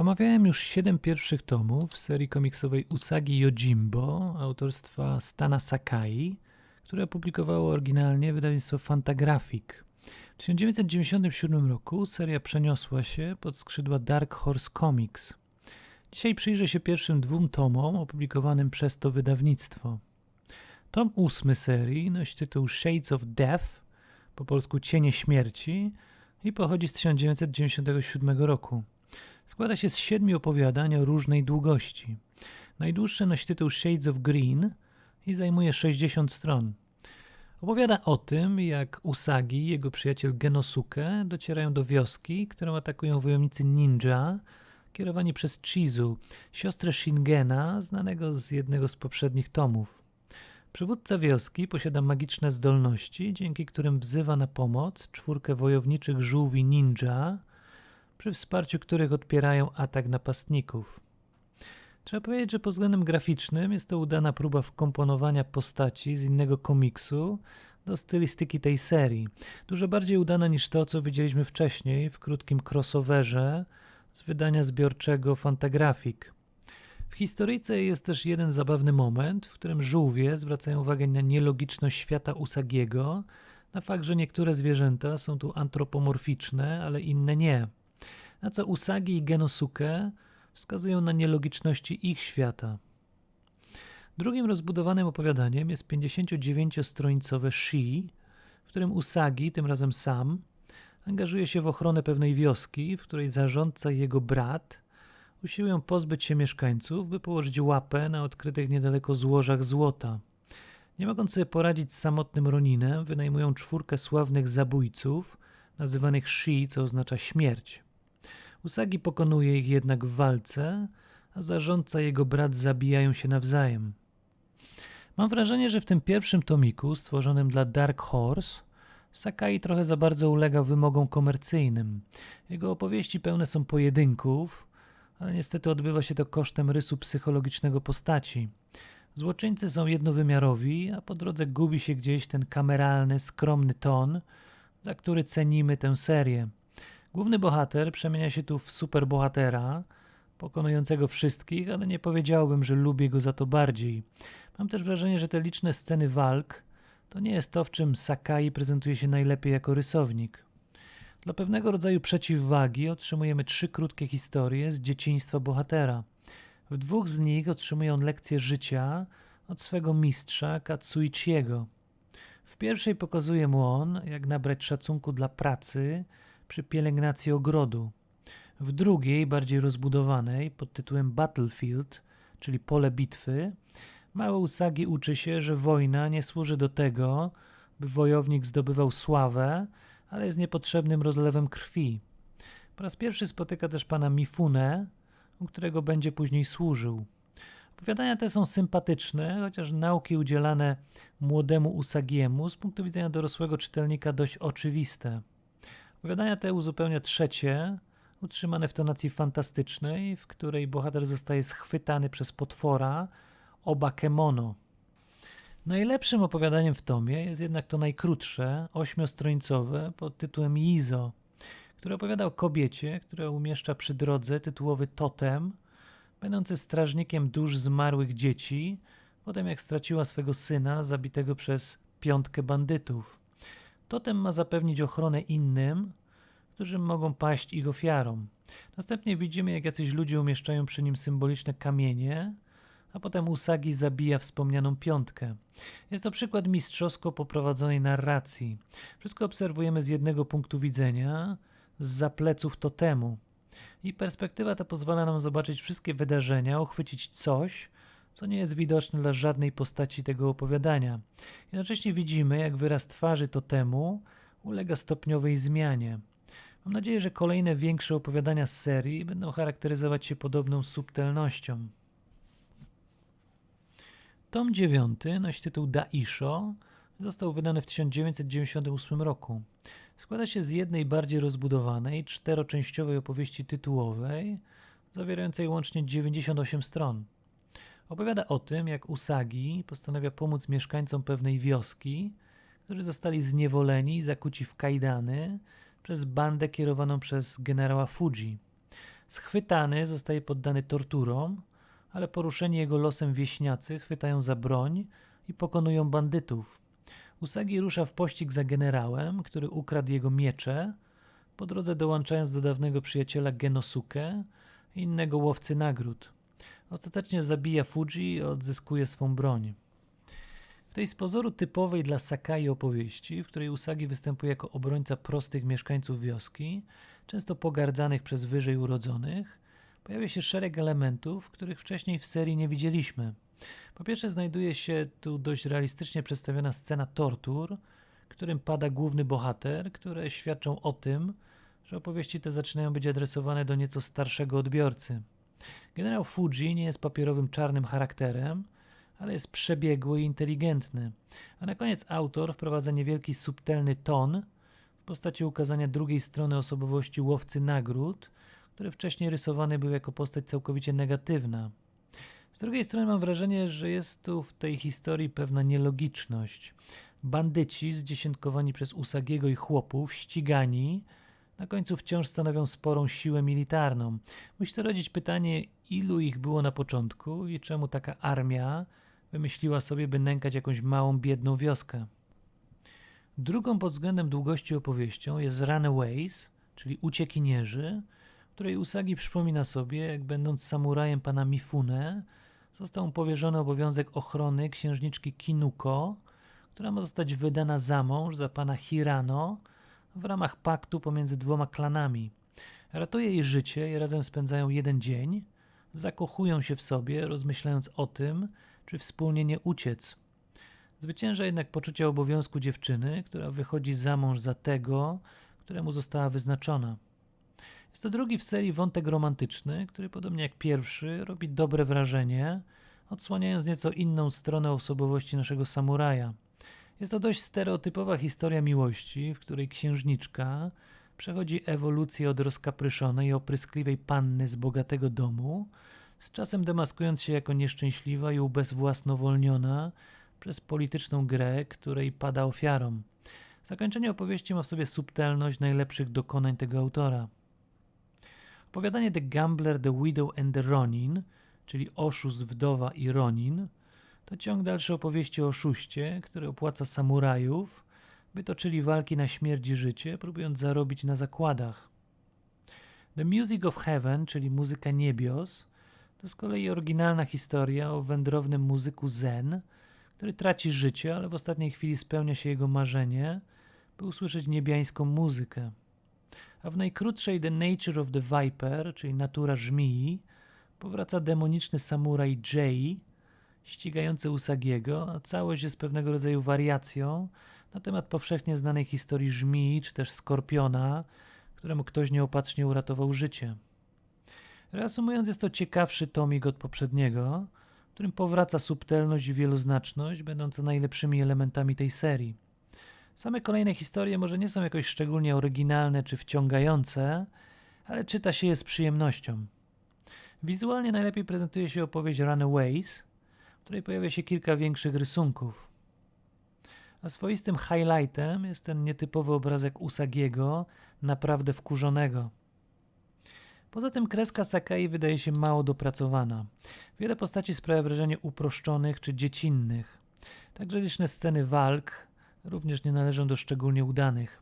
Omawiałem już siedem pierwszych tomów serii komiksowej Usagi Yojimbo autorstwa Stana Sakai, które opublikowało oryginalnie wydawnictwo Fantagraphic. W 1997 roku seria przeniosła się pod skrzydła Dark Horse Comics. Dzisiaj przyjrzę się pierwszym dwóm tomom opublikowanym przez to wydawnictwo. Tom ósmy serii nosi tytuł Shades of Death, po polsku Cienie Śmierci i pochodzi z 1997 roku. Składa się z siedmiu opowiadań o różnej długości. Najdłuższe nosi tytuł Shades of Green i zajmuje 60 stron. Opowiada o tym, jak Usagi i jego przyjaciel Genosuke docierają do wioski, którą atakują wojownicy ninja, kierowani przez Chizu, siostrę Shingena, znanego z jednego z poprzednich tomów. Przywódca wioski posiada magiczne zdolności, dzięki którym wzywa na pomoc czwórkę wojowniczych żółwi ninja, przy wsparciu których odpierają atak napastników. Trzeba powiedzieć, że pod względem graficznym jest to udana próba wkomponowania postaci z innego komiksu do stylistyki tej serii. Dużo bardziej udana niż to, co widzieliśmy wcześniej w krótkim crossoverze z wydania zbiorczego Fantagraphic. W historyjce jest też jeden zabawny moment, w którym żółwie zwracają uwagę na nielogiczność świata Usagiego, na fakt, że niektóre zwierzęta są tu antropomorficzne, ale inne nie. Na co Usagi i Genosuke wskazują na nielogiczności ich świata. Drugim rozbudowanym opowiadaniem jest 59-stronicowe Shi, w którym Usagi, tym razem sam, angażuje się w ochronę pewnej wioski, w której zarządca i jego brat usiłują pozbyć się mieszkańców, by położyć łapę na odkrytych niedaleko złożach złota. Nie mogąc sobie poradzić z samotnym Roninem, wynajmują czwórkę sławnych zabójców, nazywanych Shi, co oznacza śmierć. Usagi pokonuje ich jednak w walce, a zarządca i jego brat zabijają się nawzajem. Mam wrażenie, że w tym pierwszym tomiku, stworzonym dla Dark Horse, Sakai trochę za bardzo ulega wymogom komercyjnym. Jego opowieści pełne są pojedynków, ale niestety odbywa się to kosztem rysu psychologicznego postaci. Złoczyńcy są jednowymiarowi, a po drodze gubi się gdzieś ten kameralny, skromny ton, za który cenimy tę serię. Główny bohater przemienia się tu w superbohatera, pokonującego wszystkich, ale nie powiedziałbym, że lubię go za to bardziej. Mam też wrażenie, że te liczne sceny walk to nie jest to, w czym Sakai prezentuje się najlepiej jako rysownik. Dla pewnego rodzaju przeciwwagi otrzymujemy trzy krótkie historie z dzieciństwa bohatera. W dwóch z nich otrzymuje on lekcję życia od swego mistrza Katsuichiego. W pierwszej pokazuje mu on, jak nabrać szacunku dla pracy przy pielęgnacji ogrodu. W drugiej, bardziej rozbudowanej, pod tytułem Battlefield, czyli pole bitwy, mały Usagi uczy się, że wojna nie służy do tego, by wojownik zdobywał sławę, ale jest niepotrzebnym rozlewem krwi. Po raz pierwszy spotyka też pana Mifune, u którego będzie później służył. Opowiadania te są sympatyczne, chociaż nauki udzielane młodemu Usagiemu z punktu widzenia dorosłego czytelnika dość oczywiste. Opowiadania te uzupełnia trzecie, utrzymane w tonacji fantastycznej, w której bohater zostaje schwytany przez potwora Obakemono. Najlepszym opowiadaniem w tomie jest jednak to najkrótsze, ośmiostronicowe pod tytułem Izo, które opowiada o kobiecie, która umieszcza przy drodze tytułowy totem, będący strażnikiem dusz zmarłych dzieci, potem jak straciła swego syna zabitego przez piątkę bandytów. Totem ma zapewnić ochronę innym, którzy mogą paść ich ofiarą. Następnie widzimy, jak jacyś ludzie umieszczają przy nim symboliczne kamienie, a potem Usagi zabija wspomnianą piątkę. Jest to przykład mistrzowsko poprowadzonej narracji. Wszystko obserwujemy z jednego punktu widzenia, z zapleców totemu. I perspektywa ta pozwala nam zobaczyć wszystkie wydarzenia, uchwycić coś, co nie jest widoczne dla żadnej postaci tego opowiadania. Jednocześnie widzimy, jak wyraz twarzy totemu ulega stopniowej zmianie. Mam nadzieję, że kolejne większe opowiadania z serii będą charakteryzować się podobną subtelnością. Tom 9 nosi tytuł Daisho został wydany w 1998 roku. Składa się z jednej bardziej rozbudowanej, czteroczęściowej opowieści tytułowej, zawierającej łącznie 98 stron. Opowiada o tym, jak Usagi postanawia pomóc mieszkańcom pewnej wioski, którzy zostali zniewoleni i zakuci w kajdany przez bandę kierowaną przez generała Fuji. Schwytany zostaje poddany torturom, ale poruszeni jego losem wieśniacy chwytają za broń i pokonują bandytów. Usagi rusza w pościg za generałem, który ukradł jego miecze, po drodze dołączając do dawnego przyjaciela Genosuke innego łowcy nagród. Ostatecznie zabija Fuji i odzyskuje swą broń. W tej z pozoru typowej dla Sakai opowieści, w której Usagi występuje jako obrońca prostych mieszkańców wioski, często pogardzanych przez wyżej urodzonych, pojawia się szereg elementów, których wcześniej w serii nie widzieliśmy. Po pierwsze, znajduje się tu dość realistycznie przedstawiona scena tortur, którym pada główny bohater, które świadczą o tym, że opowieści te zaczynają być adresowane do nieco starszego odbiorcy. Generał Fuji nie jest papierowym czarnym charakterem, ale jest przebiegły i inteligentny. A na koniec autor wprowadza niewielki subtelny ton w postaci ukazania drugiej strony osobowości łowcy nagród, który wcześniej rysowany był jako postać całkowicie negatywna. Z drugiej strony mam wrażenie, że jest tu w tej historii pewna nielogiczność. Bandyci zdziesiątkowani przez Usagiego i chłopów, ścigani, na końcu wciąż stanowią sporą siłę militarną. Musi to rodzić pytanie, ilu ich było na początku i czemu taka armia wymyśliła sobie, by nękać jakąś małą, biedną wioskę. Drugą pod względem długości opowieścią jest Runaways, czyli Uciekinierzy, której Usagi przypomina sobie, jak będąc samurajem pana Mifune, został mu powierzony obowiązek ochrony księżniczki Kinuko, która ma zostać wydana za mąż za pana Hirano w ramach paktu pomiędzy dwoma klanami. Ratuje jej życie i razem spędzają jeden dzień, zakochują się w sobie, rozmyślając o tym, czy wspólnie nie uciec. Zwycięża jednak poczucie obowiązku dziewczyny, która wychodzi za mąż za tego, któremu została wyznaczona. Jest to drugi w serii wątek romantyczny, który podobnie jak pierwszy robi dobre wrażenie, odsłaniając nieco inną stronę osobowości naszego samuraja. Jest to dość stereotypowa historia miłości, w której księżniczka przechodzi ewolucję od rozkapryszonej i opryskliwej panny z bogatego domu, z czasem demaskując się jako nieszczęśliwa i ubezwłasnowolniona przez polityczną grę, której pada ofiarą. Zakończenie opowieści ma w sobie subtelność najlepszych dokonań tego autora. Opowiadanie The Gambler, The Widow and the Ronin, czyli oszust, wdowa i Ronin, to ciąg dalszy opowieści o oszuście, który opłaca samurajów, by toczyli walki na śmierć i życie, próbując zarobić na zakładach. The Music of Heaven, czyli muzyka niebios, to z kolei oryginalna historia o wędrownym muzyku Zen, który traci życie, ale w ostatniej chwili spełnia się jego marzenie, by usłyszeć niebiańską muzykę. A w najkrótszej The Nature of the Viper, czyli natura żmii, powraca demoniczny samuraj Jay, ścigający Usagiego, a całość jest pewnego rodzaju wariacją na temat powszechnie znanej historii żmii, czy też skorpiona, któremu ktoś nieopatrznie uratował życie. Reasumując, jest to ciekawszy tomik od poprzedniego, w którym powraca subtelność i wieloznaczność, będące najlepszymi elementami tej serii. Same kolejne historie może nie są jakoś szczególnie oryginalne czy wciągające, ale czyta się je z przyjemnością. Wizualnie najlepiej prezentuje się opowieść Runaways, której pojawia się kilka większych rysunków. A swoistym highlightem jest ten nietypowy obrazek Usagiego, naprawdę wkurzonego. Poza tym kreska Sakai wydaje się mało dopracowana. Wiele postaci sprawia wrażenie uproszczonych czy dziecinnych. Także liczne sceny walk również nie należą do szczególnie udanych.